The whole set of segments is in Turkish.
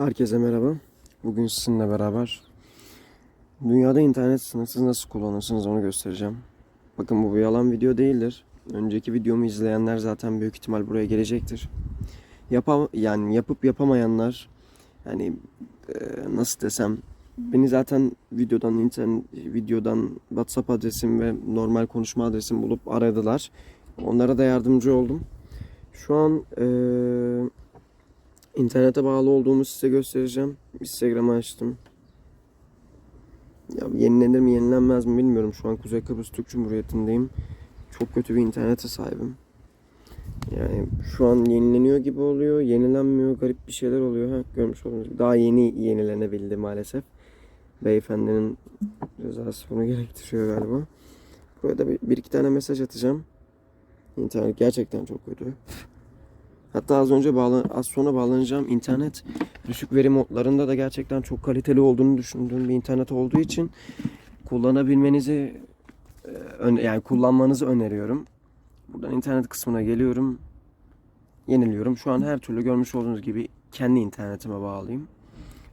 Herkese merhaba. Bugün sizinle beraber dünyada internet sınırsız nasıl kullanırsınız onu göstereceğim. Bakın bu bir yalan video değildir. Önceki videomu izleyenler zaten büyük ihtimal buraya gelecektir. Yapam yani yapıp yapamayanlar yani e, nasıl desem beni zaten videodan internet videodan WhatsApp adresim ve normal konuşma adresim bulup aradılar. Onlara da yardımcı oldum. Şu an eee İnternete bağlı olduğumu size göstereceğim. Instagram'ı açtım. Ya yenilenir mi yenilenmez mi bilmiyorum. Şu an Kuzey Kıbrıs Türk Cumhuriyeti'ndeyim. Çok kötü bir internete sahibim. Yani şu an yenileniyor gibi oluyor. Yenilenmiyor. Garip bir şeyler oluyor. Ha, görmüş olduğunuz gibi. Daha yeni yenilenebildi maalesef. Beyefendinin rızası bunu gerektiriyor galiba. Burada bir, bir iki tane mesaj atacağım. İnternet gerçekten çok kötü. Hatta az önce bağla az sonra bağlanacağım internet düşük veri modlarında da gerçekten çok kaliteli olduğunu düşündüğüm bir internet olduğu için kullanabilmenizi e, yani kullanmanızı öneriyorum. Buradan internet kısmına geliyorum. Yeniliyorum. Şu an her türlü görmüş olduğunuz gibi kendi internetime bağlayayım.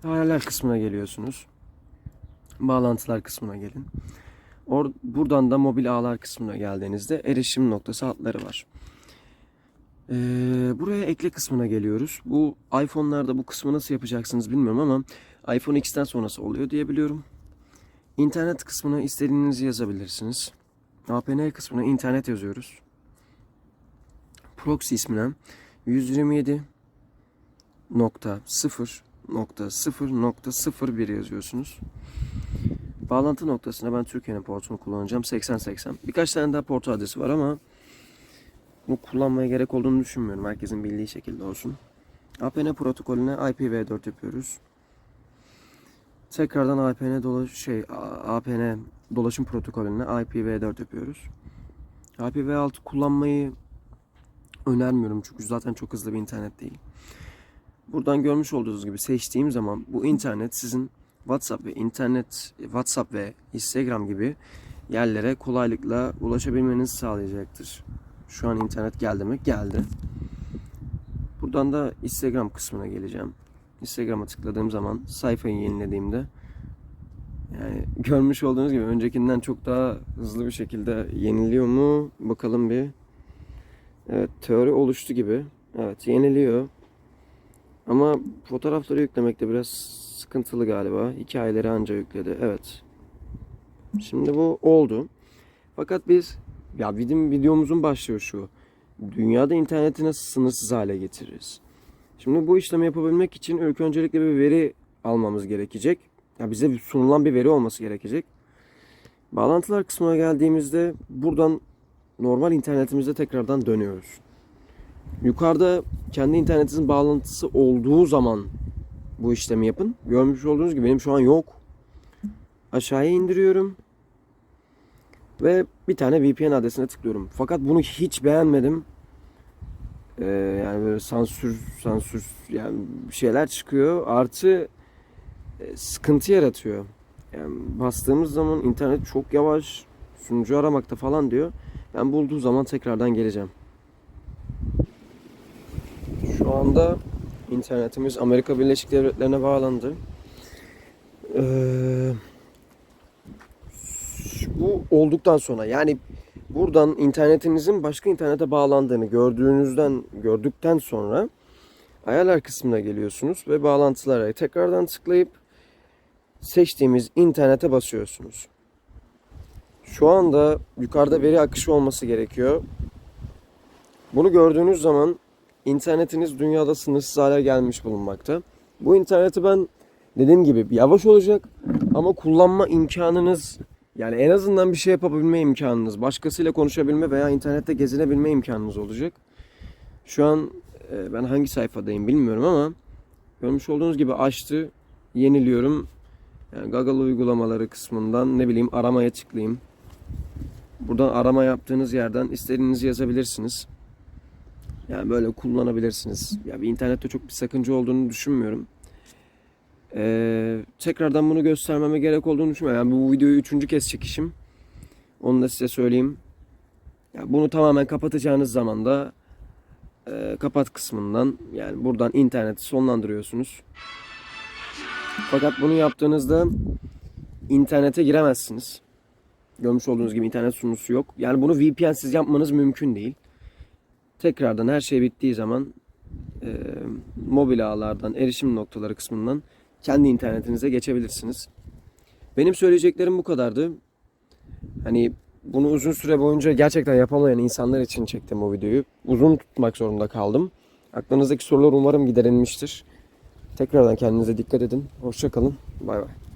Ayarlar kısmına geliyorsunuz. Bağlantılar kısmına gelin. Or buradan da mobil ağlar kısmına geldiğinizde erişim noktası hatları var. Ee, buraya ekle kısmına geliyoruz. Bu iPhone'larda bu kısmı nasıl yapacaksınız bilmiyorum ama iPhone X'ten sonrası oluyor diye biliyorum. İnternet kısmına istediğinizi yazabilirsiniz. APN kısmına internet yazıyoruz. Proxy ismine 127 nokta 0 nokta 0 nokta 01 yazıyorsunuz. Bağlantı noktasına ben Türkiye'nin portunu kullanacağım 8080. Birkaç tane daha port adresi var ama bunu kullanmaya gerek olduğunu düşünmüyorum. Herkesin bildiği şekilde olsun. APN protokolüne IPv4 yapıyoruz. Tekrardan APN dolaş şey APN dolaşım protokolüne IPv4 yapıyoruz. IPv6 kullanmayı önermiyorum çünkü zaten çok hızlı bir internet değil. Buradan görmüş olduğunuz gibi seçtiğim zaman bu internet sizin WhatsApp ve internet WhatsApp ve Instagram gibi yerlere kolaylıkla ulaşabilmenizi sağlayacaktır. Şu an internet geldi mi? Geldi. Buradan da Instagram kısmına geleceğim. Instagram'a tıkladığım zaman sayfayı yenilediğimde yani görmüş olduğunuz gibi öncekinden çok daha hızlı bir şekilde yeniliyor mu? Bakalım bir. Evet teori oluştu gibi. Evet yeniliyor. Ama fotoğrafları yüklemekte biraz sıkıntılı galiba. Hikayeleri anca yükledi. Evet. Şimdi bu oldu. Fakat biz ya bizim videomuzun başlıyor şu. Dünyada interneti nasıl sınırsız hale getiririz? Şimdi bu işlemi yapabilmek için ilk öncelikle bir veri almamız gerekecek. Ya bize sunulan bir veri olması gerekecek. Bağlantılar kısmına geldiğimizde buradan normal internetimize tekrardan dönüyoruz. Yukarıda kendi internetinizin bağlantısı olduğu zaman bu işlemi yapın. Görmüş olduğunuz gibi benim şu an yok. Aşağıya indiriyorum. Ve bir tane VPN adresine tıklıyorum. Fakat bunu hiç beğenmedim. Ee, yani böyle sansür sansür yani şeyler çıkıyor. Artı e, sıkıntı yaratıyor. Yani bastığımız zaman internet çok yavaş. Sunucu aramakta falan diyor. Ben bulduğu zaman tekrardan geleceğim. Şu anda internetimiz Amerika Birleşik Devletleri'ne bağlandı. Ee, bu olduktan sonra yani buradan internetinizin başka internete bağlandığını gördüğünüzden gördükten sonra ayarlar kısmına geliyorsunuz ve bağlantılara tekrardan tıklayıp seçtiğimiz internete basıyorsunuz. Şu anda yukarıda veri akışı olması gerekiyor. Bunu gördüğünüz zaman internetiniz dünyada sınırsız hale gelmiş bulunmakta. Bu interneti ben dediğim gibi yavaş olacak ama kullanma imkanınız yani en azından bir şey yapabilme imkanınız, başkasıyla konuşabilme veya internette gezinebilme imkanınız olacak. Şu an e, ben hangi sayfadayım bilmiyorum ama görmüş olduğunuz gibi açtı, yeniliyorum. Yani Google uygulamaları kısmından ne bileyim aramaya tıklayayım. Buradan arama yaptığınız yerden istediğinizi yazabilirsiniz. Yani böyle kullanabilirsiniz. Ya bir internette çok bir sakınca olduğunu düşünmüyorum. Ee, tekrardan bunu göstermeme gerek olduğunu düşünmüyorum. Yani bu videoyu üçüncü kez çekişim. Onu da size söyleyeyim. Ya bunu tamamen kapatacağınız zaman da e, kapat kısmından yani buradan interneti sonlandırıyorsunuz. Fakat bunu yaptığınızda internete giremezsiniz. Görmüş olduğunuz gibi internet sunucusu yok. Yani bunu VPN'siz yapmanız mümkün değil. Tekrardan her şey bittiği zaman e, mobil ağlardan, erişim noktaları kısmından kendi internetinize geçebilirsiniz. Benim söyleyeceklerim bu kadardı. Hani bunu uzun süre boyunca gerçekten yapamayan insanlar için çektim bu videoyu. Uzun tutmak zorunda kaldım. Aklınızdaki sorular umarım giderilmiştir. Tekrardan kendinize dikkat edin. Hoşça kalın. Bay bay.